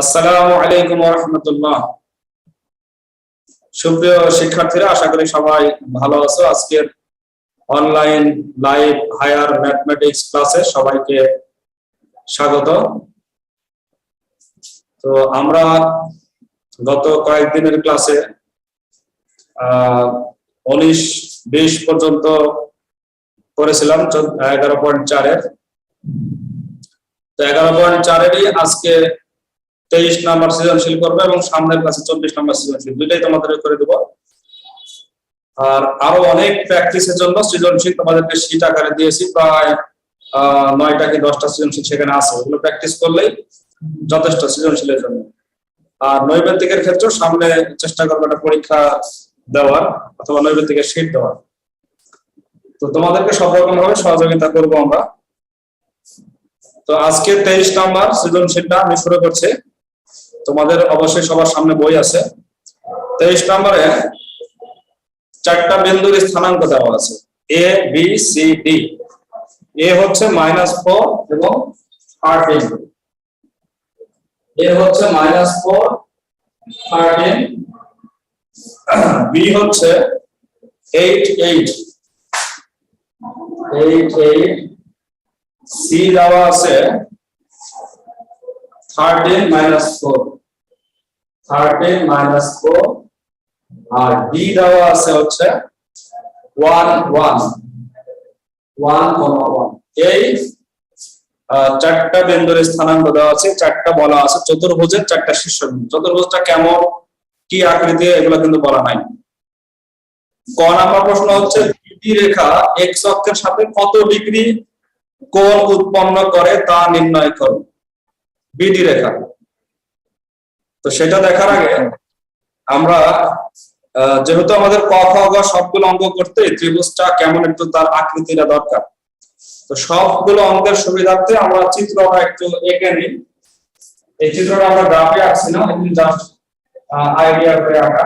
আসসালামু আলাইকুম রহমতুল্লাহ। সুপ্রিয় শিক্ষার্থীরা, আশা করি সবাই ভালো আছো। আজকের অনলাইন লাইভ হায়ার ম্যাথমেটিক্স ক্লাসে সবাইকে স্বাগত। তো আমরা গত কয়েকদিনের ক্লাসে উনিশ, বিশ পর্যন্ত করেছিলাম এগারো পয়েন্ট চারের। তো এগারো পয়েন্ট চারেরই আজকে তেইশ নাম্বার সৃজনশীল করবে এবং সামনের কাছে চব্বিশ নাম্বার সৃজনশীল। দুইটাই তোমাদের করে দেবো। আর আরও অনেক প্র্যাকটিসের জন্য সৃজনশীল তোমাদেরকে শীট আকারে দিয়েছি, প্রায় নয়টা কি দশটা সৃজনশীল সেখানে আছে। ওগুলো প্র্যাকটিস করলেই যথেষ্ট সৃজনশীলের জন্য। আর নৈবেদিকের ক্ষেত্রেও সামনে চেষ্টা করব একটা পরীক্ষা দেওয়ার, অথবা নৈবেদিকের শীট দেওয়ার। তো তোমাদেরকে সব রকম ভাবে সহযোগিতা করব আমরা। তো আজকে তেইশ নাম্বার সৃজনশীলটা আমি শুরু করছি। তোমাদের অবশ্যই সবার সামনে বই আছে। তেইশ নম্বরে চারটা বিন্দুর স্থানাঙ্ক দেওয়া আছে। A B C D A হচ্ছে মাইনাস ফোর এবং থার্টিন এ হচ্ছে মাইনাস ফোর থার্টিন বি হচ্ছে eight eight eight eight C দেওয়া আছে thirteen minus four thirteen minus four আর ডি দেওয়া আছে হচ্ছে one one one comma one এই আহ, চারটা বিন্দুর স্থানাঙ্ক দেওয়া আছে চারটা বলা আছে চতুর্ভুজের চারটা শীর্ষবিন্দু। চতুর্ভুজটা কেমন? কি আকৃতি এগুলো কিন্তু বলা নাই। ক নাম্বার প্রশ্ন হচ্ছে বিডি রেখা এক্স অক্ষের সাথে কত ডিগ্রি কোণ উৎপন্ন করে তা নির্ণয় করো। বিডি রেখা। তো সেটা দেখার আগে আমরা যেহেতু আমাদের ক, খ, গ সবগুলো অঙ্ক করতে, ত্রিভুজটা কেমন একটু তার আকৃতিটা দরকার। তো সবগুলো অঙ্কের সুবিধার্থে আমরা চিত্রটা একটু এঁকে নিই। এই চিত্রটা আমরা গ্রাফে আঁকছি না এমনি জাস্ট আইডিয়া করে আঁকা।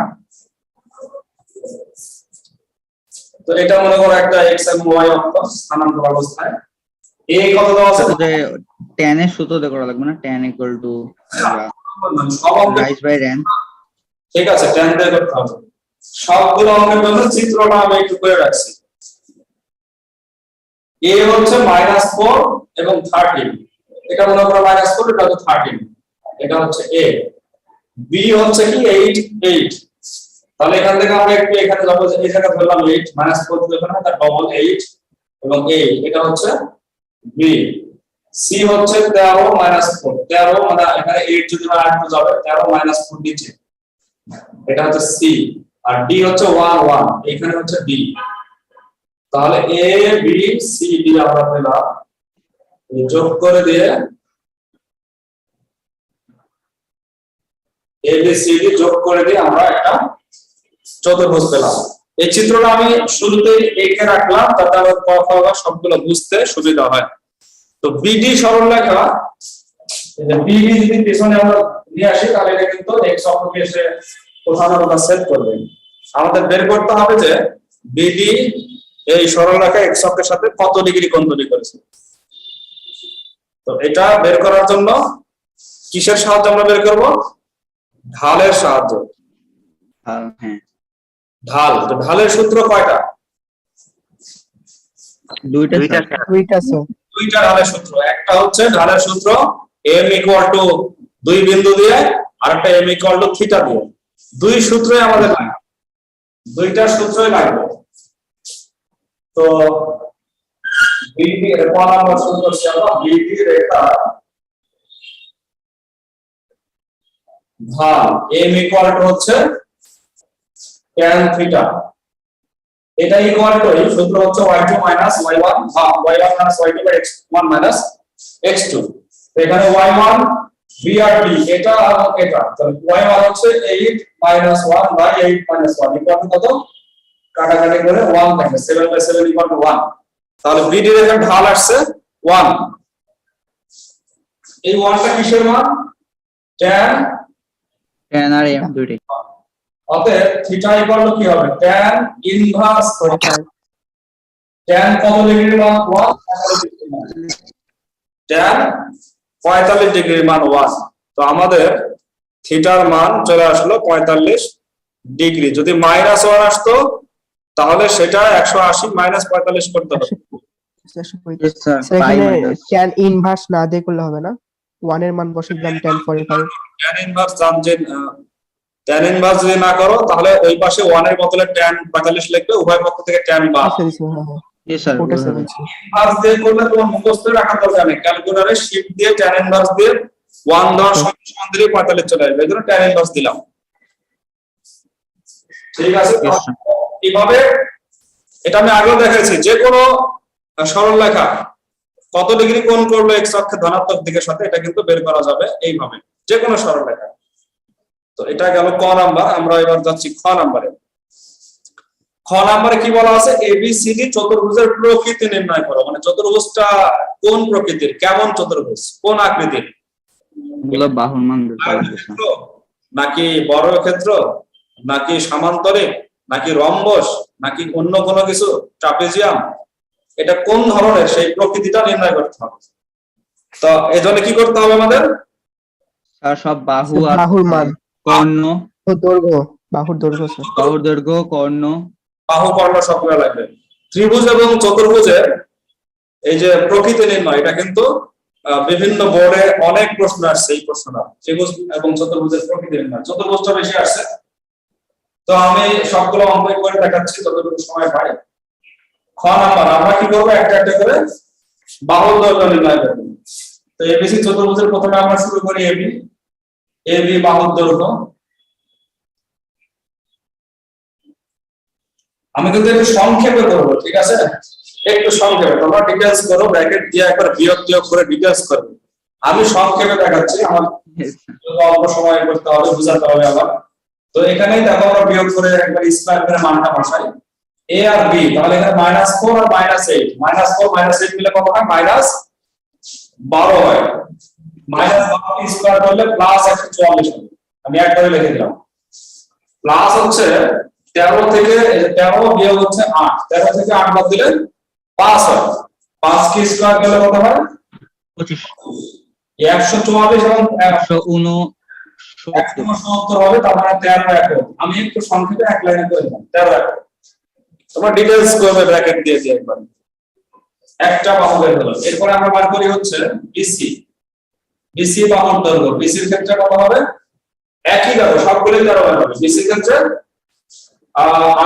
তো এটা মনে করো একটা এক্স এবং ওয়াই অক্ষ স্থানান্তর অবস্থায়। এ কত দেওয়া আছে? Tan এর সূত্র করা লাগবে না? tan equal to rise by run ঠিক আছে টেন দিয়ে করতে হবে। সবগুলো অঙ্কের জন্য চিত্রটা আমি একটু করে রাখছি। এ হচ্ছে মাইনাস ফোর এবং থার্টিন এটা মনে করো মাইনাস ফোর এটা হচ্ছে থার্টিন এটা হচ্ছে এ বি হচ্ছে কি এইট এইট তাহলে এখান থেকে আমরা একটু এখানে যাব যে এই জায়গায় ধরলাম এইট মাইনাস ফোর এখানে তার ডবল এইট এবং এই এটা হচ্ছে বি সি হচ্ছে তেরো মাইনাস ফোর তেরো মানে এখানে এইট যদি না একটু যাবে, তেরো মাইনাস ফোর নিচে। এটা হচ্ছে সি আর ডি হচ্ছে ওয়ান ওয়ান এখানে হচ্ছে ডি তাহলে এ বি সি ডি আমরা পেলাম। যোগ করে দিয়ে এ বি সি ডি যোগ করে দিয়ে আমরা একটা চতুর্ভুজ পেলাম। এই চিত্রটা আমি শুরুতেই এঁকে রাখলাম, তাতে আমার ক সবগুলো বুঝতে সুবিধা হয়। তো বিডি সরলরেখা বিডি যদি পিছনে আমরা নিয়ে আসি তাহলে এটা কিন্তু এক্স অক্ষকে এসে কোথাও না কোথাও সেট করবে। আমাদের বের করতে হবে যে বিডি এই সরলরেখা এক্স অক্ষের সাথে কত ডিগ্রি কোণ তৈরি করেছে। তো এটা বের করার জন্য কিসের সাহায্যে আমরা বের করব? ঢালের সাহায্য। হ্যাঁ। ঢাল তো ঢালের সূত্র কয়টা? দুইটা। দুইটা দুইটা ঢালের সূত্র। একটা হচ্ছে ঢালের সূত্র এম ইকুয়াল টু দুই বিন্দু দিয়ে আর একটা এম ইকুয়াল টু থিটা দিয়ে। দুই সূত্রই আমাদের লাগবে দুইটা সূত্রই লাগবে। তো ঢাল। এম ইকুয়াল টু হচ্ছে tan থিটা এটা ইকুয়াল টু সূত্র হচ্ছে y2 মাইনাস y1 ভাগ y1 minus y2 by x1 minus x2 তো এখানে y1 b আর এটা আর এটা। তাহলে y1 হচ্ছে 8 minus 1 by 8 minus 1 equal to কত? কাটাকাটি করে 1 থাকে 7 বাই 7 ইকুয়াল টু 1 তাহলে bd এর এখানে ঢাল আসছে 1 এই 1 টা কিসের মান? tan tan আর m দুইটাই। অতএব থিটা ইকুয়াল টু কি হবে? tan ইনভার্স tan কত ডিগ্রির মান? 1 tan 45 ডিগ্রির মান 1 তো আমাদের থিটার মান চলে আসলো পঁয়তাল্লিশ ডিগ্রি যদি মাইনাস ওয়ান আসতো তাহলে সেটা একশো আশি মাইনাস পঁয়তাল্লিশ করতে হবে. ট্যান ইনভার্স না দিয়ে করলে হবে না? ওয়ানের মান বসে দিলাম ফর্টি ফাইভ ট্যান ইনভার্স জানছেন ট্যান ইনভার্স যদি না করো তাহলে ওই পাশে ওয়ানের বদলে ট্যান পঁয়তাল্লিশ লিখবে উভয় পক্ষ থেকে ট্যান বাদ হ্যাঁ হ্যাঁ। ইনভার্স দিয়ে করলে তোমার মুখস্থ রাখার দরকার নেই। ক্যালকুলেটরে শিফট দিয়ে ইনভার্স দিয়ে ওয়ান দেওয়ার সঙ্গে সমান দিলে পঁয়তাল্লিশ চলে আসবে। ইনভার্স দিলাম। ঠিক আছে. কীভাবে এটা আমি আগেও দেখেছি। যে কোনো সরল লেখা কত ডিগ্রি কোণ করল এক্স অক্ষে ধনাত্মক দিকের সাথে এটা কিন্তু বের করা যাবে এইভাবে। যে কোনো সরল লেখা। তো এটা গেল ক নাম্বার আমরা এবার যাচ্ছি খ নাম্বারে। খ নাম্বারে কি বলা আছে? এবিসিডি চতুর্ভুজের প্রকৃতি নির্ণয় করো। মানে চতুর্ভুজটা কোন প্রকৃতির? কেমন চতুর্ভুজ? কোন আকৃতির? বের করা ক্ষেত্র? নাকি নাকি সামান্তরিক নাকি রম্বস? নাকি অন্য কোনো কিছু? ট্রাপিজিয়াম? এটা কোন ধরনের? সেই প্রকৃতিটা নির্ণয় করতে হবে। তো এই জন্য কি করতে হবে আমাদের? স্যার সব বাহু আর বাহুর মান। কর্ণ। দৈর্ঘ্য বাহুর দৈর্ঘ্য বাহুর দৈর্ঘ্য কর্ণ। বাহু কর্ণ সবগুলো লাগবে। ত্রিভুজ এবং চতুর্ভুজের এই যে প্রকৃতি নির্ণয় এটা কিন্তু আহ, বিভিন্ন বোর্ডে অনেক প্রশ্ন আসছে এই প্রশ্নটা ত্রিভুজ এবং চতুর্ভুজের প্রকৃতি নির্ণয়। চতুর্ভুজটা বেশি আসছে। তো আমি সবগুলো অঙ্ক করে দেখাচ্ছি যতটুকু সময় পাই। খ নাম্বার আমরা কি করব? একটা একটা করে বাহুর দৈর্ঘ্য নির্ণয় করব। তো এবিসি চতুর্ভুজের প্রথমে আমরা শুরু করি এবি এবি বাহুর দৈর্ঘ্য আমি কিন্তু একটু সংক্ষেপে করব, ঠিক আছে? একটু সংক্ষেপে, তোমরা ডিটেলস করো ব্র্যাকেট দিয়ে একবার বিয়োগ টিয়োগ করে ডিটেলস করবে আমি সংক্ষেপে দেখাচ্ছি, আমার অল্প সময় করতে হবে, বোঝাতে হবে আবার। তো এখানেই দেখো আমরা বিয়োগ করে একবার স্কয়ার করে মানটা বসাই। এ আর বি তাহলে এখানে মাইনাস ফোর আর minus eight minus four minus eight মিলে কত হয় মাইনাস বারো হয়। মাইনাস বারো স্কোয়ার করলে প্লাস একশো চুয়াল্লিশ হবে। আমি এক করে লিখে দিলাম। প্লাস হচ্ছে তেরো থেকে তেরো বিয়োগ হচ্ছে আট। তেরো থেকে আট বাদ দিলে পাঁচ হয়। পাঁচ কি স্কোয়ার করলে কত হয়? একশো চুয়াল্লিশ এবং একশো একশো সত্তর হবে তার মানে তেরো একক আমি একটু সংক্ষেপে এক লাইনে করে দিলাম। তেরো একক তোমরা ডিটেলস করবে ব্র্যাকেট দিয়ে দিয়ে একবার। একটা বাহু বের হলো এরপরে আমরা বার করি হচ্ছে বিসি বিসি বাহুর দৈর্ঘ্য বিসির ক্ষেত্রে কত হবে? একই দেখো সবগুলোই তেরো বার হবে। বিসির ক্ষেত্রে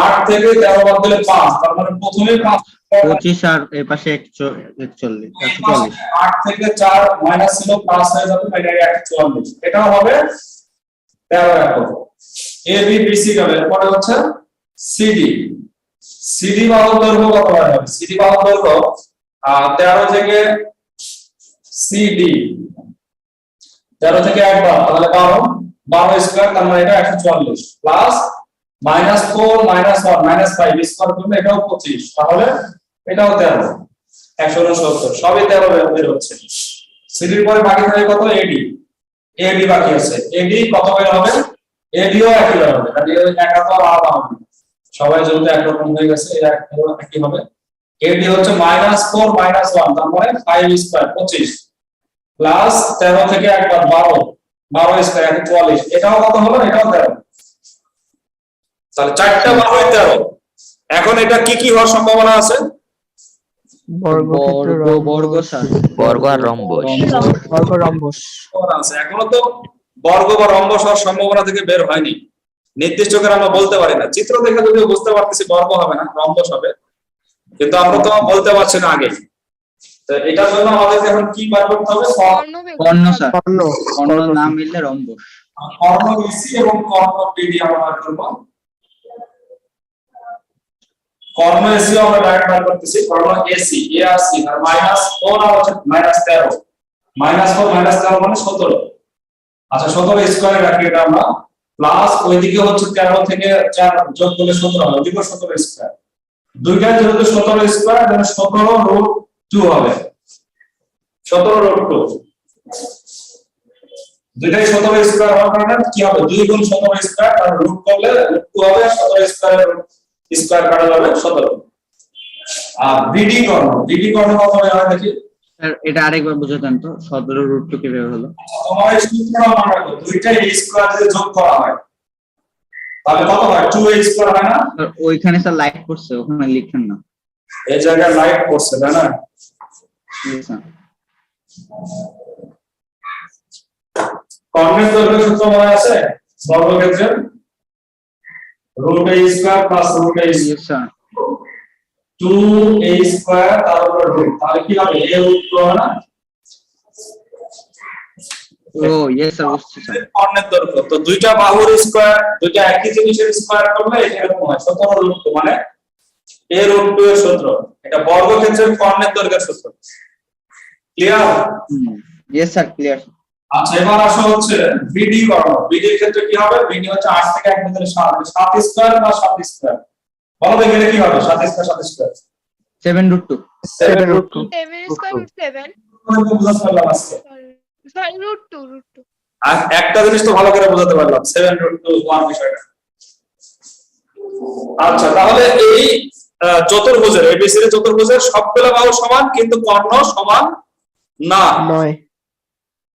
আট থেকে তেরো বাদ দিলে পাঁচ তার মানে প্রথমে পাঁচ পঁচিশ আর এ পাশে একচল্লিশ আট থেকে চার মাইনাস ছিল পাঁচ হয়ে যাবে এটা একশো চুয়াল্লিশ। এটাও হবে তেরো একক এ বি বি সি গেল এরপরে হচ্ছে সিডি সিডি বাহুর দৈর্ঘ্য কত বার হবে? সিডি বাহুর দৈর্ঘ্য তেরো থেকে সিডি তেরো থেকে একবার তাহলে বারো বারো স্কোয়ার তার মানে এটা একশো চুয়াল্লিশ plus minus four minus one minus five square করলে এটাও পঁচিশ, তাহলে এটাও তেরো, একশো উনসত্তর, সবই তেরো বের- হচ্ছে। সিডির পরে বাকি থাকে কত? এডি এডি বাকি আছে। এডি কত বের হবে? এডিও একই বের হবে। একা তো আলাদা হবে। সবাই যেহেতু একরকম হয়ে গেছে, এর একই হবে। এডি হচ্ছে মাইনাস ফোর মাইনাস ওয়ান তার মানে ফাইভ স্কোয়ার পঁচিশ। প্লাস তেরো থেকে একবার বারো বারো স্কোয়ার একশো চুয়াল্লিশ। এটাও কত হলো? এটাও তেরো। তাহলে চারটা বারো তেরো। এখন এটা কি কি হওয়ার সম্ভাবনা আছে? বর্গ বর্গ বর্গ আর রম্বস। বর্গ রম্বস। এখনও তো বর্গ বা রম্বস হওয়ার সম্ভাবনা থেকে বের হয়নি। নির্দিষ্ট করে আমরা বলতে পারি না। চিত্র দেখে যদিও বুঝতে পারতেছি বর্গ হবে না রম্বস হবে। কিন্তু আমরা তো বলতে পারছি না আগে। তো এটার জন্য আমাদেরকে এখন কি বার করতে হবে? কর্ণ স্যার। কর্ণ কর্ণ না মিললে রম্বস। কর্ণ এসি এবং কর্ণ পিডি আমরা বার করব। কর্ণ এসি আমরা ডাইরেক্ট বার করতেছি। কর্ণ এসি এ আর সি আর মাইনাস ফোর আর হচ্ছে মাইনাস তেরো। মাইনাস ফোর মাইনাস তেরো মানে সতেরো। আচ্ছা সতেরো স্কোয়ারে রাখি এটা আমরা। প্লাস ওইদিকে হচ্ছে তেরো থেকে চার যোগ করলে সতেরো হবে ওইদিকে সতেরো স্কোয়ার দুইটা যেহেতু সতেরো স্কোয়ার তাহলে সতেরো রুট টু হবে। সতেরো রুট টু দুইটাই সতেরো স্কোয়ার হওয়ার কারণে কি হবে? দুই গুণ সতেরো স্কোয়ার আর রুট করলে রুট টু হবে সতেরো স্কোয়ার স্কোয়ার কাটা যাবে সতেরো। আর বিডি কর্ণ বিডি কর্ণ কত হয় দেখি? স্যার এটা আরেকবার বুঝাতেন তো সতেরো রুট টু কীভাবে হলো? তোমার এই সূত্রটা মনে রাখো দুইটা স্কয়ার যদি যোগ করা হয়। তাহলে কত হয়? 2a স্কয়ার হয় না? ওইখানে স্যার লাইক করছে ওখানে লিখেন না। এই জায়গায় লাইট পড়ছে তাই না? কর্ণের দৈর্ঘ্য সূত্র মনে আছে বর্গক্ষেত্রের root a square plus root Yes, sir. 2a square তার উপর রুট তাহলে কি হবে? A রুট 2 হবে না? ও ইয়েস স্যার বুঝছি স্যার কর্ণের দৈর্ঘ্য। তো দুইটা বাহুর স্কয়ার দুইটা একই জিনিসের স্কয়ার করলে এটা এরকম হয়। 17 রুট মানে a রুট 2 এর সূত্র। এটা বর্গক্ষেত্রের কর্ণের দৈর্ঘ্যের সূত্র। ক্লিয়ার ইয়েস স্যার ক্লিয়ার আচ্ছা এবার আসা হচ্ছে বিডি বর্ণ বিডি এর ক্ষেত্রে কি হবে? বিডি হচ্ছে 8 থেকে 1 ভিতরে 7 7 স্কয়ার বা 7 স্কয়ার বলো দেখি এটা কি হবে? 7 square 7 square seven root two seven root two seven square root seven বুঝতে পারলাম আজকে? Sorry root two root two আর একটা জিনিস তো ভালো করে বোঝাতে পারলাম। 7 রুট 2 1 বিষয়টা। আচ্ছা তাহলে এই আহ, চতুর্ভুজের এবিসি এর চতুর্ভুজের সবগুলো বাহু সমান কিন্তু কর্ণ সমান না। নয়।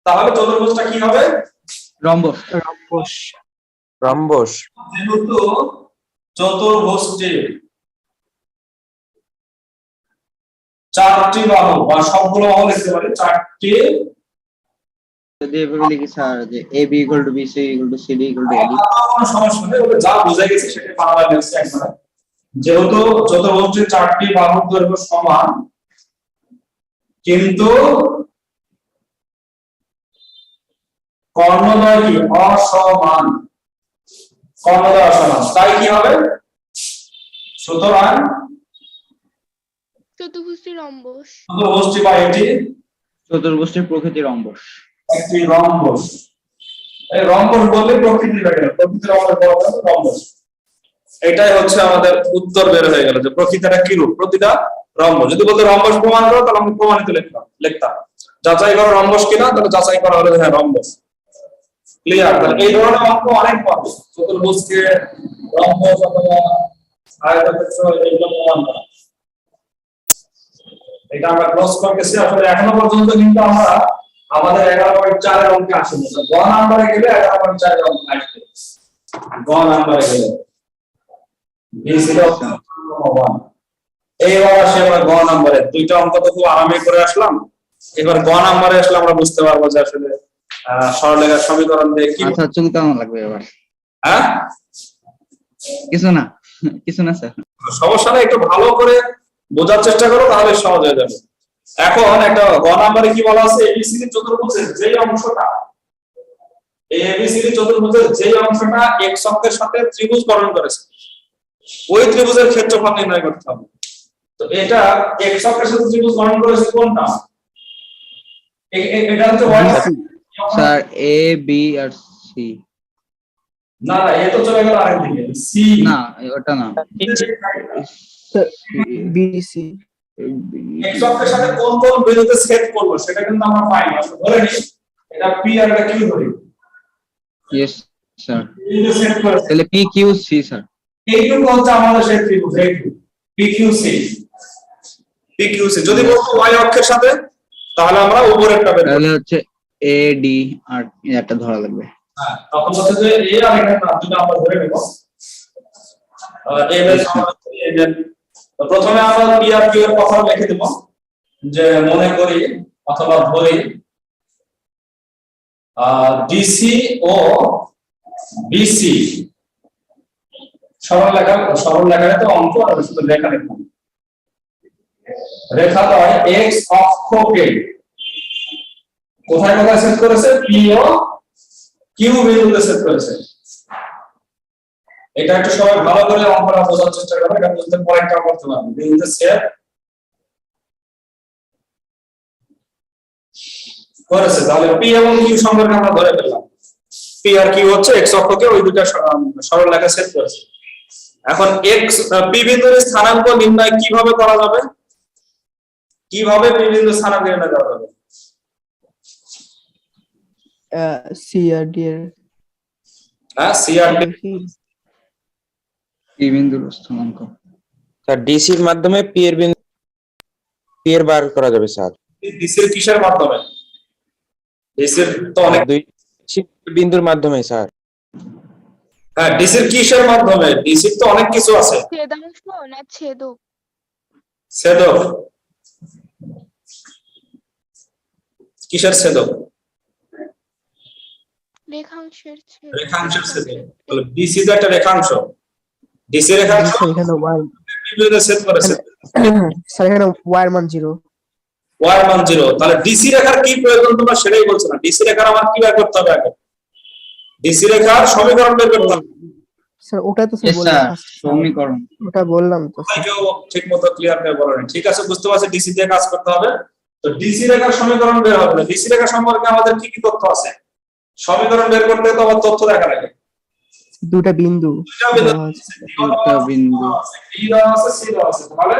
তাহলে চতুর্ভুজটা কি হবে? রম্বস। রম্বস। রম্বস। যেহেতু চতুর্ভুজটি চারটি বাহু বা সবগুলো বাহু লিখতে পারি চারটি যদি এভাবে লিখি স্যার যে A B equal to B C equal to C D equal to AD কোনো সমস্যা নেই ওটা যা বুঝে গেছে সেটা বাংলা লিখছে একবার যেহেতু চতুর্ভুজটির চারটি বাহুর দৈর্ঘ্য সমান কিন্তু কর্ণদ্বয় কি? অসমান। কর্ণদ্বয় অসমান। তাই কি হবে? সুতরাং চতুর্ভুজটি রম্বস চতুর্ভুজটি বা এটি চতুর্ভুজটির প্রকৃতি রম্বস একটি রম্বস। এই রম্বস বললে প্রকৃতি প্রকৃতির আমাদের বলা রম্বস। এটাই হচ্ছে আমাদের উত্তর বের হয়ে গেল যে প্রকৃতিটা কি রূপ প্রতিটা রম্বস। যদি বলতে রম্বস প্রমাণ করো, তাহলে আমি প্রমাণিত লিখলাম লিখতাম। যাচাই করো রম্বস কিনা, তাহলে যাচাই করা হলো হ্যাঁ রম্বস। ক্লিয়ার তাহলে এই ধরনের অঙ্ক অনেক পাবে। চতুর্ভুজকে রম্বস অথবা আয়তক্ষেত্র এগুলো প্রমাণ করা। এটা আমরা করতেছি। আসলে এখনও পর্যন্ত কিন্তু আমরা আমাদের এগারো পয়েন্ট চারের অঙ্কে আসেনি। গ নাম্বারে গেলে এগারো পয়েন্ট চারের অঙ্ক আসবে। গ নাম্বারে গেলে বি ছিল ওয়ান আসে আমরা গ নাম্বারে। দুইটা অঙ্ক তো খুব আরামে করে আসলাম। এবার গ নাম্বারে আসলে আমরা বুঝতে পারব যে আসলে আহ সমীকরণ দিয়ে কি আচ্ছা চুলকানো লাগবে এবার? হ্যাঁ? কিছু না কিছু না স্যার। সমস্যা একটু ভালো করে বোঝার চেষ্টা করো তাহলে সহজ হয়ে যাবে। এখন একটা গ নাম্বারে কি বলা আছে? এবিসিডি চতুর্ভুজের যেই অংশটা এই এবিসিডি চতুর্ভুজের যেই অংশটা এক্স অক্ষের সাথে ত্রিভুজ গঠন করেছে। ওই ত্রিভুজের ক্ষেত্রফল নির্ণয় করতে হবে। তো এটা এক্স অক্ষের সাথে ত্রিভুজ গঠন করেছে কোনটা? এটা হচ্ছে y স্যার এ বি আর সি না না এ তো চলে গেল আরেকদিকে সি না ওটা না। বিসি এক্স অক্ষের সাথে কোন কোন বিন্দুতে ছেদ করব সেটা কিন্তু আমরা পাইনি আসলে ধরে নিই এটা পি আর এটা কিউ ধরি। ইয়েস স্যার তাহলে পি কিউ সি স্যার এইটুকু হচ্ছে আমাদের সেই ত্রিভুজ এইটুকু। P Q C P Q C যদি বলতো ওয়াই অক্ষের সাথে তাহলে আমরা উপরেরটা বের তাহলে হচ্ছে এ ডি আর একটা ধরা লাগবে। হ্যাঁ, তখন হচ্ছে যে এ আর এখানে না দুটো আমরা ধরে নেব। এর এর। প্রথমে আমরা পি আর কিউ এর কথা লিখে দেব যে মনে করি অথবা ধরি ডিসি ও বিসি সরল লেখা সরল লেখায় তো অঙ্ক আর শুধু লেখা লিখুন রেখা দ্বয় এক্স অক্ষকে। কোথায় কোথায় সেট করেছে? পি ও কিউ বিন্দুতে সেট করেছে। এটা একটু সবাই ভালো করে অঙ্কটা বোঝার চেষ্টা করবে, এটা বুঝতে পরেরটা করতে পারবে। বিন্দুতে সেট করেছে। তাহলে পি এবং কিউ সম্পর্কে আমরা ধরে ফেললাম। পি আর কিউ হচ্ছে এক্স অক্ষকে ওই দুটা সরল লেখা সেট করেছে। এখন এক্স পি বিন্দুর স্থানাঙ্ক নির্ণয় কীভাবে করা যাবে? কীভাবে পি বিন্দুর স্থানাঙ্ক নির্ণয় করা যাবে? সি আর ডি এর হ্যাঁ সি আর পি বিন্দুর স্থানাঙ্ক। স্যার ডিসির মাধ্যমে পি এর বিন্দু পি এর বার করা যাবে স্যার। ডিসির কিসের মাধ্যমে? ডিসির তো অনেক দুই বিন্দুর মাধ্যমে স্যার। হ্যাঁ ডিসির কিসের মাধ্যমে? ডিসির তো অনেক কিছু আছে। ছেদাংশ না ছেদক। ছেদক। কিসের ছেদক? রেখাংশের ছেদ রেখাংশের ছেদক। তাহলে ডিসি তো একটা রেখাংশ। ডিসি রেখাংশ স্যার এখানে ওয়াই। বিন্দুতে ছেদ করেছে স্যার এখানে ওয়াই মান জিরো। ওয়াই মান জিরো। তাহলে ডিসি রেখার কি প্রয়োজন তোমরা সেটাই বলছো না। ডিসি রেখার আমার কি বের করতে হবে আগে? ডিসি রেখার সমীকরণ বের করতে হবে। স্যার ওটা তো. সমীকরণ। ওটা বললাম তো ঠিক মতো ক্লিয়ার করে বলেন ঠিক আছে বুঝতে পারছি ডিসি দিয়ে কাজ করতে হবে। তো ডিসি রেখার সমীকরণ বের হবে। না ডিসি রেখা সম্পর্কে আমাদের কি কি তথ্য আছে? সমীকরণ বের করতে তো আমার তথ্য দেখা লাগে দুটা বিন্দু দুইটা বিন্দু আছে। দুটা বিন্দু। আছে সি আছে তাহলে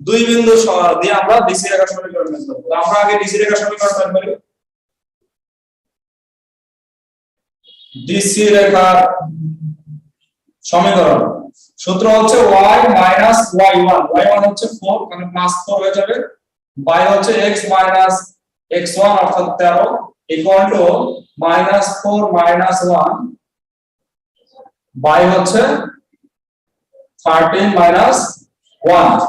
দুই বিন্দু স- দিয়ে আমরা ডিসি রেখার সমীকরণ বের করব। আমরা আগে ডিসি রেখার সমীকরণ বের করি। ডিসি রেখার সমীকরণ। সূত্র হচ্ছে y মাইনাস y1 y1 হচ্ছে 4 মানে প্লাস 4 হয়ে যাবে। y হচ্ছে x মাইনাস x1 অর্থাৎ 13 equal to minus 4 minus 1 y হচ্ছে 13 মাইনাস 1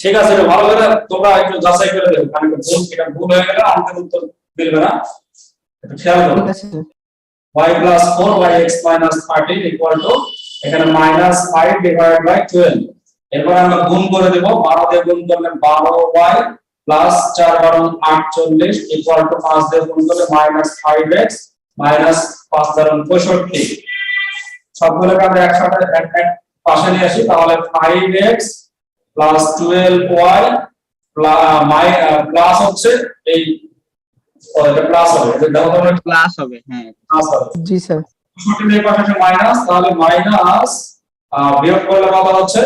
ঠিক আছে, এটা ভালো করে তোমরা একটু যাচাই করে দেখো। মানে ভুল, এটা ভুল হয়ে গেলে আমাদের উত্তর মিলবে না। একটু খেয়াল করো। Y plus 4 y x minus 13 equal to এখানে minus 5 divided by 12 এরপর আমরা গুণ করে দেব 12 দিয়ে গুণ করলে 12y plus 4 বারো 48 equal to 5 দিয়ে গুণ করলে minus 5x minus 5 দ্বারা 65 সবগুলোকে আমরা একসাথে এক এক পাশে নিয়ে আসি, তাহলে 5x plus 12y প্লাস হচ্ছে এই ও, এটা প্লাস হবে। এটা দেখো তোমরা প্লাস হবে হ্যাঁ। প্লাস হবে। জি স্যার। ছোট এর পাশে মাইনাস তাহলে মাইনাস বিয়োগ করলে কত হচ্ছে?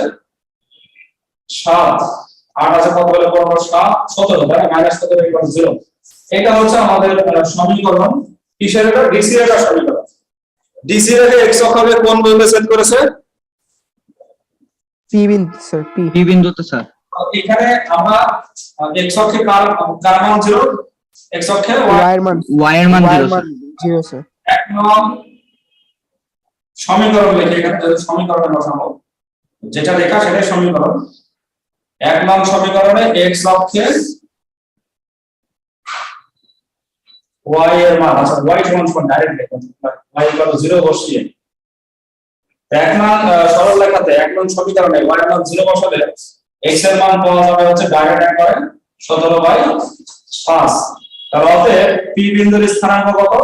সাত। আট আছে কত বলে মাইনাস ইকুয়াল জিরো এটা হচ্ছে আমাদের সমীকরণ। কিসের এটা? ডিসি এর সমীকরণ। ডিসি এর এক্স অক্ষরে কোন বিন্দু সেট করেছে? পি বিন্দু স্যার পি বিন্দুতে স্যার। এখানে আমরা এক্স অক্ষে কার কার মান এক্স অক্ষে ওয়াই এর মান স্যার এখন সমীকরণ লিখে এখানে সমীকরণ বসাবো। যেটা লেখা সেটাই সমীকরণ। এক নং সমীকরণে এক্স অক্ষে ওয়াই এর মান আচ্ছা ওয়াই ওয়ান ফোন ডাইরেক্ট লেখা ওয়াই ইকুয়াল টু 0 বসিয়ে। এক নং সরল লেখাতে এক নং সমীকরণে ওয়াই এর মান জিরো বসালে এক্সের মান পাওয়া যাবে হচ্ছে ডাইরেক্ট একবারে 17 বাই 5 তাহলে অতএব পি বিন্দুর স্থানাঙ্ক কত?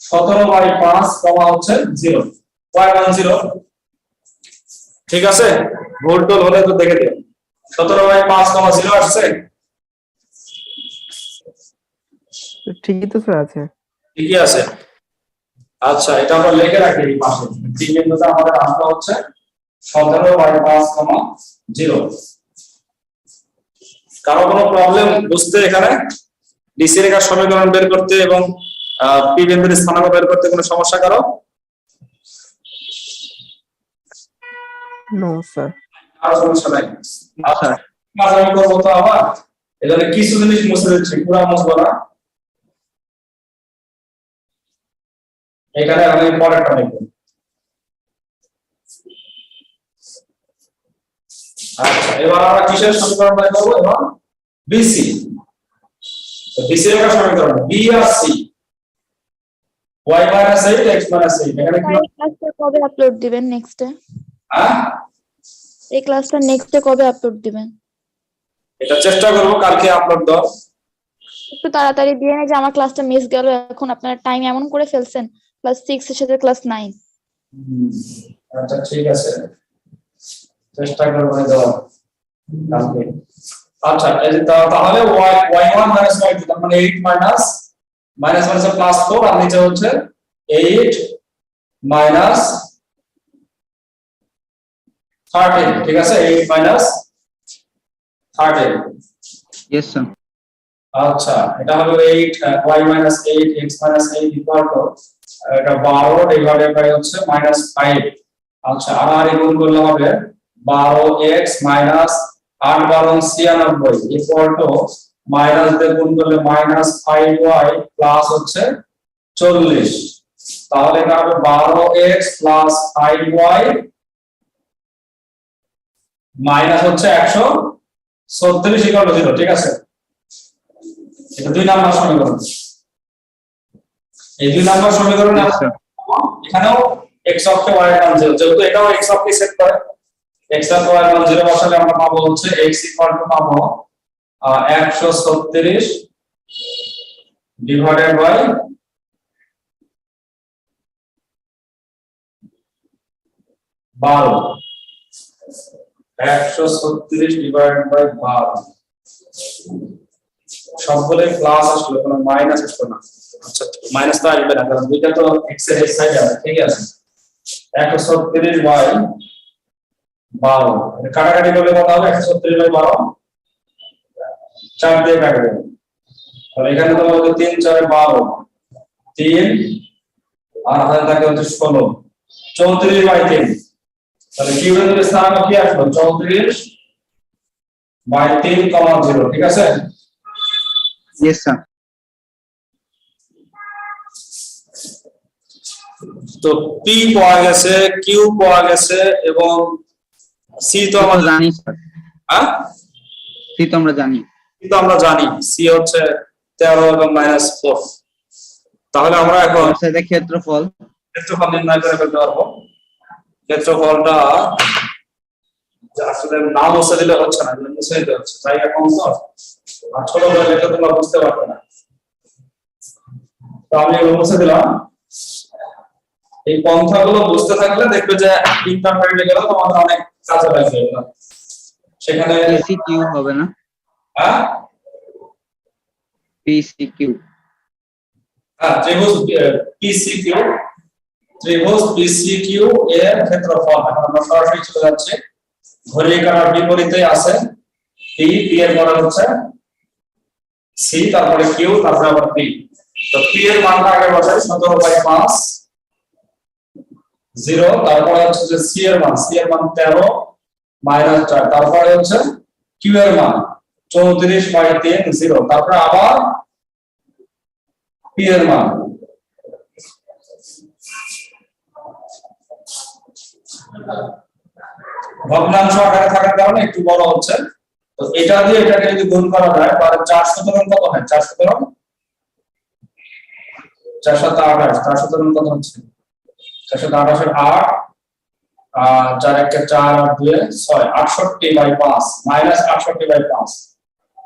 সতেরো বাই পাঁচ কমা হচ্ছে জিরো ওয়ান জিরো ঠিক আছে? ভুল টোল হলে তো দেখে দিও। সতেরো বাই পাঁচ কমা জিরো আসছে? ঠিকই তো আছে। ঠিকই আছে। আচ্ছা এটা আমরা লিখে রাখি এই পাশে। টি বিন্দুতে আমাদের আসতে হচ্ছে সতেরো বাই পাঁচ কমা জিরো কারও কোনো প্রবলেম বুঝতে এখানে? ডিসি রেখার সমীকরণ বের করতে এবং পি বিন্দুর স্থানাঙ্ক বের করতে কোনো সমস্যা কারও? নো স্যার আর সমস্যা নাই? আচ্ছা কাজ আমি করব তো আবার। এখানে কিছু জিনিস মুছে দিচ্ছি পুরা মুছবো না। এখানে আমি পরেরটা আচ্ছা এবার আমরা কিসের সমীকরণ বের করব? এবার বিসি বিসি এর একটা সমীকরণ বি আর C y minus eight X minus eight এখানে কি? ক্লাসটা কবে আপলোড দিবেন নেক্সটে হ্যাঁ? এই ক্লাসটা নেক্সটে কবে আপলোড দিবেন? এটা চেষ্টা করব কালকে আপলোড দাও একটু তাড়াতাড়ি দিয়ে যে আমার ক্লাসটা মিস গেল এখন আপনারা টাইম এমন করে ফেলছেন। ক্লাস সিক্স এর সাথে ক্লাস নাইন হুম, আচ্ছা ঠিক আছে। চেষ্টা করব দেওয়ার। কালকে। আচ্ছা তাহলে y y1 মাইনাস y2 তার মানে 8 মাইনাস মাইনাস মাইনাস প্লাস 4 আর নিচে হচ্ছে 8 মাইনাস 13 ঠিক আছে? 8 মাইনাস 13 ইয়েস স্যার আচ্ছা এটা হলো 8 y minus 8 x minus 8 equal to এটা 12 ডিভাইডেড বাই হচ্ছে মাইনাস 5 আচ্ছা আর আর গুণ করলে হবে 12x 8 12 96 ইকুয়াল টু মাইনাস দিয়ে গুণ করলে মাইনাস ফাইভ ওয়াই প্লাস হচ্ছে চল্লিশ। তাহলে এটা হবে বারো X plus five Y minus হচ্ছে একশো ছত্রিশ ইকাল জিরো ঠিক আছে? এটা দুই নাম্বার সমীকরণ। এই দুই নাম্বার সমীকরণে. এখানেও এক্স কে ওয়াই এর মান জিরো যেহেতু এটাও এক্স কে সেট করে। অফ ওয়াই এর মান জিরো বসালে আমরা পাবো হচ্ছে এক্স ইকুয়াল টু পাবো একশো ছত্রিশ ডিভাইডেড বাই বারো। একশো ছত্রিশ ডিভাইডেড বাই বারো। সবগুলোই প্লাস আসলো, কোনো মাইনাস আসলো না। আচ্ছা মাইনাস তো আসবে না, কারণ দুইটা তো এক্সের সাইডে আছে ঠিক আছে। একশো ছত্রিশ বাই বারো। এটা কাটাকাটি করলে কত হবে? একশো ছত্রিশ বাই বারো। চার দিয়ে কাটবে তাহলে এখানে তোমার তিন চারে বারো। তিন। আর হাজার থাকে হচ্ছে ষোলো। চৌত্রিশ বাই তিন। তাহলে কিউবের স্থানাঙ্ক কি আসলো? চৌত্রিশ বাই তিন কমা জিরো। ঠিক আছে. তো পি পাওয়া গেছে কিউ পাওয়া গেছে এবং সি তো আমরা জানি। স্যার হ্যাঁ? সি তো আমরা জানি। সি তো আমরা জানি। সি হচ্ছে তেরো এবং মাইনাস ফোর তাহলে আমরা এখন সেটা ক্ষেত্রফল। ক্ষেত্রফল নির্ণয় করে ফেলতে পারব। ক্ষেত্রফলটা আসলে নাম মুছে দিলে হচ্ছে না মুছে দিতে হচ্ছে। জায়গা কম তো আর ছোট হলে লেখা তোমরা বুঝতে পারবে না। তো আমি এগুলো মুছে দিলাম। এই পন্থাগুলো বুঝতে থাকলে দেখবে যে ইন্টারমিডিয়েট গেলে তোমাদের অনেক সেখানে হবে না। হ্যাঁ? হ্যাঁ ত্রিভুজ পিসিকিউ ত্রিভুজ পিসিকিউ এর ক্ষেত্রফল। এখন আমরা সরাসরি চলে যাচ্ছি। ঘড়ি কাটার বিপরীতে আছে পি পি এর পরে হচ্ছে সি তারপরে কিউ তারপরে আবার পি তো পি এর মানটা আগে বসাই সতেরো বাই পাঁচ। জিরো, তারপরে হচ্ছে যে সি এর মান সি এর মান তেরো মাইনাস চার, তারপরে হচ্ছে কিউ এর মান চৌত্রিশ বাই তিন জিরো তারপরে আবার পি এর মান। ভগ্নাংশ আকারে থাকার কারণে একটু বড় হচ্ছে। তো এটা দিয়ে এটাকে যদি গুণ করা যায়, তাহলে চার সুতরাং কত হয়? চার সুতরাং চার সাত আঠাশ চার কত হচ্ছে? চার সাত আঠাশের আট চার একটা চার আর দুয়ে ছয়, আটষট্টি বাই পাঁচ মাইনাস আটষট্টি বাই পাঁচ।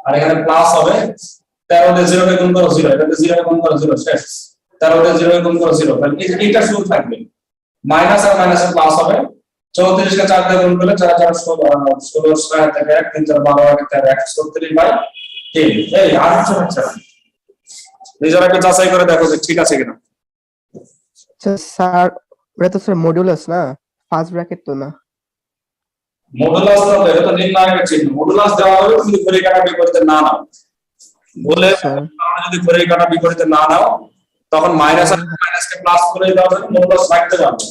আর এখানে প্লাস হবে, তেরো জিরো গুণ করো জিরো এটাতে জিরো গুণ শেষ। তেরো দিয়ে জিরো গুণ শুরু থাকবে। মাইনাস আর মাইনাসের প্লাস হবে, চৌত্রিশকে চার দিয়ে গুণ করলে চার চার, ষোলো ষোলো, ছয় থেকে এক তিন, চার, বারো, এক, তেরো একশো ছত্রিশ বাই তিন। এই কিছু হচ্ছে নিজেরা একটু যাচাই করে দেখো যে ঠিক আছে কিনা। আচ্ছা স্যার ওটা তো স্যার মডিউলাস না? ফার্স্ট ব্র্যাকেট তো না। মডুলাস না তো এটা তো নির্ণায়কের চিহ্ন। মডুলাস দেওয়া হবে কিন্তু ঘড়ি কাটা বিপরীতে না নাও বলে আমরা যদি ঘড়ি কাটা বিপরীতে না নাও তখন মাইনাস আর মাইনাসকে প্লাস করে দেওয়া যাবে মডুলাস রাখতে পারবে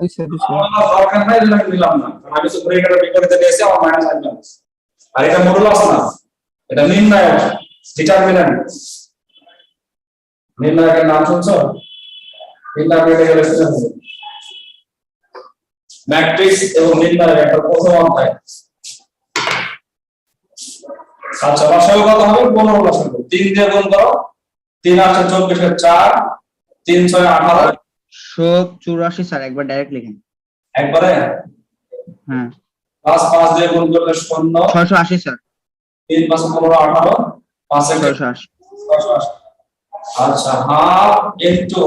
বুঝছি বুঝছি আমার দরকার নাই এটা নিলাম না। কারণ আমি তো ঘড়ি কাটা বিপরীতে নিয়েছি আমার মাইনাস আসবে আর এটা মডুলাস না এটা নির্ণায়ক ডিটারমিন্যান্ট নির্ণায়কের নাম শুনছো? নির্ণায়ক এটা গেলে ম্যাট্রিক্স এবং নির্ণায়ক একটা প্রথম অধ্যায় আচ্ছা লসাগু কত হবে? পনেরো লসাগু তিন দিয়ে গুণ করো। তিন আটশো চব্বিশের চার তিন ছয় আঠারো। সব চুরাশি স্যার একবার ডাইরেক্ট লিখেন। একবারে? হ্যাঁ। প্লাস পাঁচ দিয়ে গুণ করলে শূন্য। ছয়শো আশি স্যার। তিন পাঁচ পনেরো আঠারো। পাঁচ ছয়শো আশি। আচ্ছা হাফ ইন্টু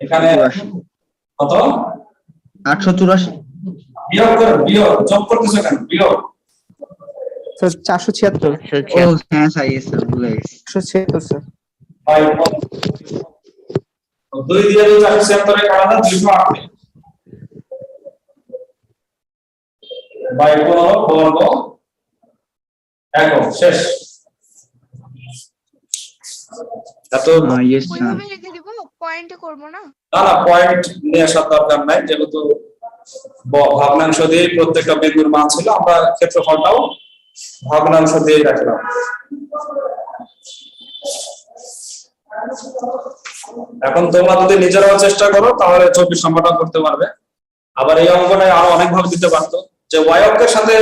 এখানে কত? আটশো চুরাশি। বিয়োগ করে বিয়োগ। যোগ করতেছো কেন? বিয়োগ। চারশো ছিয়াত্তর। ও হ্যাঁ স্যার ইয়েস স্যার ভুলে গেছি। চারশো ছিয়াত্তর স্যার। দুই দিয়ে দুই চারশো ছিয়াত্তরে কাটা দুইশো আট। বাই পনেরো বর্গ একক শেষ। এত ইয়েস স্যার ওইভাবে লিখে দিব পয়েন্টে করব না? না না পয়েন্ট নিয়ে আসার দরকার নাই যেহেতু ভগ্নাংশ দিয়ে প্রত্যেকটা বিন্দুর মান ছিল আমরা ক্ষেত্রফলটাও ভগ্নাংশ দিয়ে রাখলাম। এখন তোমরা যদি নিজেরাও চেষ্টা করো তাহলে চব্বিশ নম্বরটা করতে পারবে। আবার এই অঙ্কটা আরও অনেক ভাবে দিতে পারতো যে ওয়াই অক্ষের সাথে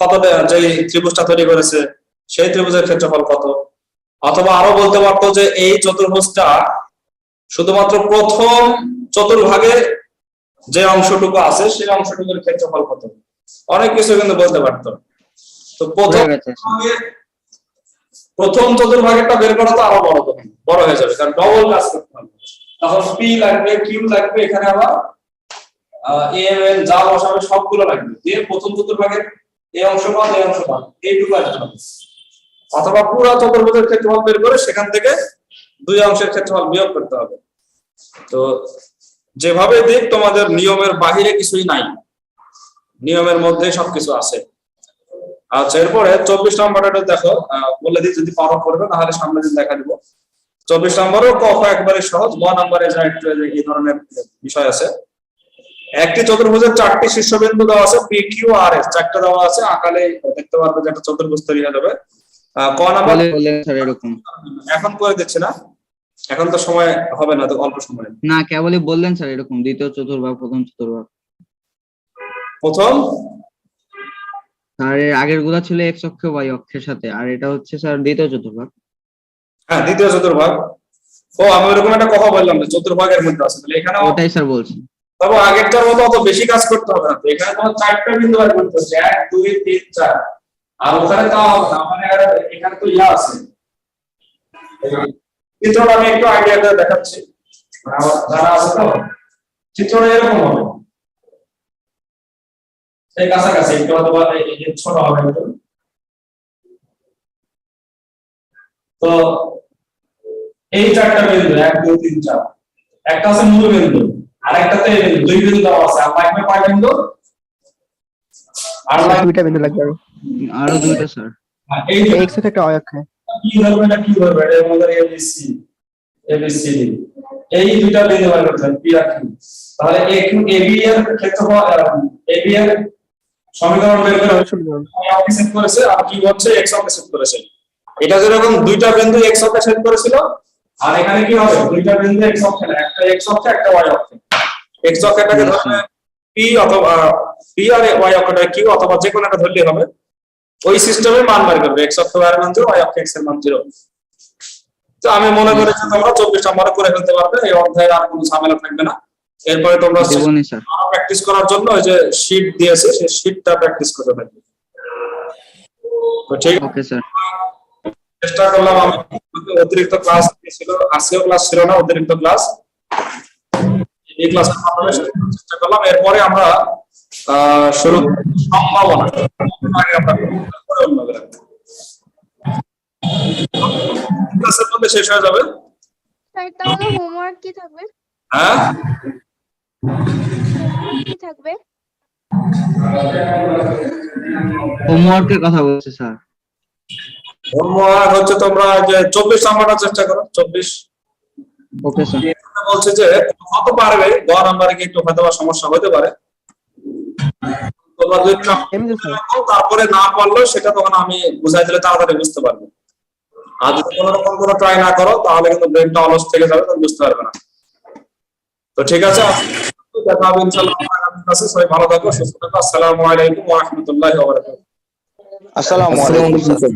কত যে ত্রিভুজটা তৈরি করেছে সেই ত্রিভুজের ক্ষেত্রফল কত? অথবা আরও বলতে পারতো যে এই চতুর্ভুজটা শুধুমাত্র প্রথম চতুর্ভাগে যে অংশটুকু আছে সেই অংশটুকুর ক্ষেত্রফল কত? অনেক কিছু কিন্তু বলতে পারতো। তো প্রথম প্রথম চতুর্ভাগেরটা বের করা তো আরও বড় বড় হয়ে যাবে কারণ ডবল কাজ করতে হবে। তখন পি লাগবে কিউ লাগবে এখানে আবার এম এন যা বসাবে সবগুলো লাগবে। দিয়ে প্রথম চতুর্ভাগের এই অংশ পান এই অংশ পান এইটুকু আসতে হবে অথবা পুরো চতুর্ভুজের ক্ষেত্রফল বের করে সেখান থেকে দুই অংশের ক্ষেত্রফল বিয়োগ করতে হবে। তো যেভাবে দিক, তোমাদের নিয়মের বাহিরে কিছুই নাই। নিয়মের মধ্যে সবকিছু আছে। আচ্ছা এরপরে চব্বিশ নম্বরটা দেখো। বলে দিই, যদি পারো করবে, তাহলে সামনে দিন দেখা দিব। চব্বিশ নম্বরও কফ একবারে সহজ। গ নম্বরে যা একটু এই ধরনের বিষয় আছে। একটি চতুর্ভুজের চারটি শীর্ষবিন্দু দেওয়া আছে পি কিউ আর এস চারটা দেওয়া আছে, আকালে দেখতে পারবে যে একটা চতুর্ভুজ তৈরি হয়ে যাবে। ক নাম্বার? এরকম। এখন করে দিচ্ছে না? এখন তো সময় হবে না তো অল্প সময়। না কেবলই বললেন স্যার এরকম দ্বিতীয় চতুর্ভাগ প্রথম চতুর্ভাগ প্রথম? আর এর আগেরগুলা ছিল এক্স অক্ষ ওয়াই অক্ষের সাথে আর এটা হচ্ছে স্যার দ্বিতীয় চতুর্ভাগ হ্যাঁ দ্বিতীয় চতুর্ভাগ ও আমি ওরকম একটা কথা বললাম যে চতুর্ভাগের মধ্যে আছে তাহলে এখানে ওটাই স্যার বলছি। তবে আগেরটার মতো অত বেশি কাজ করতে হবে না তো এখানে তোমার চারটা বিন্দু বার করতে হচ্ছে এক দুই তিন চার। আর ওখানে তো মানে এখানে তো ইয়া আছে। চিত্রটা আমি একটু আইডিয়া দেখাচ্ছি। মানে আমার জানা আছে তো। চিত্রটা এরকম হবে। এই কাছাকাছি, একটু অথবা ছোট হবে একটু। তো এই চারটা বিন্দু, এক, দুই, তিন, চার। একটা আছে মূল বিন্দু আর একটাতে দুই বিন্দু দেওয়া আছে। আর লাগবে কয় বিন্দু আর দুইটা বিন্দু লাগবে আরও। আরও দুইটা স্যার এই একটা ওয়াই অক্ষে কি ধরবে এটা কি ধরবে? এটা আমাদের এবিসি এবিসি এই দুইটা বিন্দু বার করতে হবে পি আর কিউ তাহলে এবি এর ক্ষেত্রফল এবি এর সমীকরণ বের করে। অক্ষে সেট করেছে আর কি হচ্ছে এক্স অক্ষে সেট করেছে। এটা যেরকম দুইটা বিন্দু এক্স অক্ষে সেট করেছিল আর এখানে কি হবে? দুইটা বিন্দু এক্স অক্ষে একটা এক্স অক্ষে একটা ওয়াই অক্ষে। এক্স অক্ষটাকে ধরবে পি অথবা পি আর ওয়াই অক্ষটা কিউ অথবা যে কোনো একটা ধরলেই হবে। ওই সিস্টেমে মান বার করবে এক্স অক্ষ এর মান জিরো ওয়াই অক্ষ এক্সের মান জিরো তো আমি মনে করি যে তোমরা চব্বিশ নম্বরে করে ফেলতে পারবে এই অধ্যায়ের আর কোনো ঝামেলা থাকবে না। এরপরে তোমরা প্র্যাকটিস করার জন্য ওই যে শীট দিয়েছে সেই শীটটা প্র্যাকটিস করতে থাকবে তো ঠিক ওকে স্যার চেষ্টা করলাম আমি অতিরিক্ত ক্লাস ছিল আজকেও ক্লাস ছিল না অতিরিক্ত ক্লাস এই ক্লাসের মাধ্যমে চেষ্টা করলাম। এরপরে আমরা আহ, শুরু সম্ভাবনা। ক্লাসের মধ্যে শেষ হয়ে যাবে। স্যার তাহলে হোমওয়ার্ক কি থাকবে? হ্যাঁ? কি থাকবে? হোমওয়ার্কের কথা বলছে স্যার। হোমওয়ার্ক হচ্ছে তোমরা যে চব্বিশ নাম্বারটা চেষ্টা করো। চব্বিশ। Okay sir. বলছে যে কত পারবে গ নাম্বারে কি একটু হয়তো সমস্যা হতে পারে। তোমরা যদি তারপরে না পারল সেটা তখন আমি বুঝাই দিলে তাড়াতাড়ি বুঝতে পারবে। আর যদি কোনো রকম কোনো ট্রাই না করো তাহলে কিন্তু ব্রেনটা অলস থেকে যাবে তখন বুঝতে পারবে না। তো ঠিক আছে দেখা হবে ইনশাআল্লাহ সবাই ভালো থাকো সুস্থ থাকো আসসালামু আলাইকুম ওয়া রাহমাতুল্লাহি ওয়া বারাকাতুহু। আসসালামু আলাইকুম।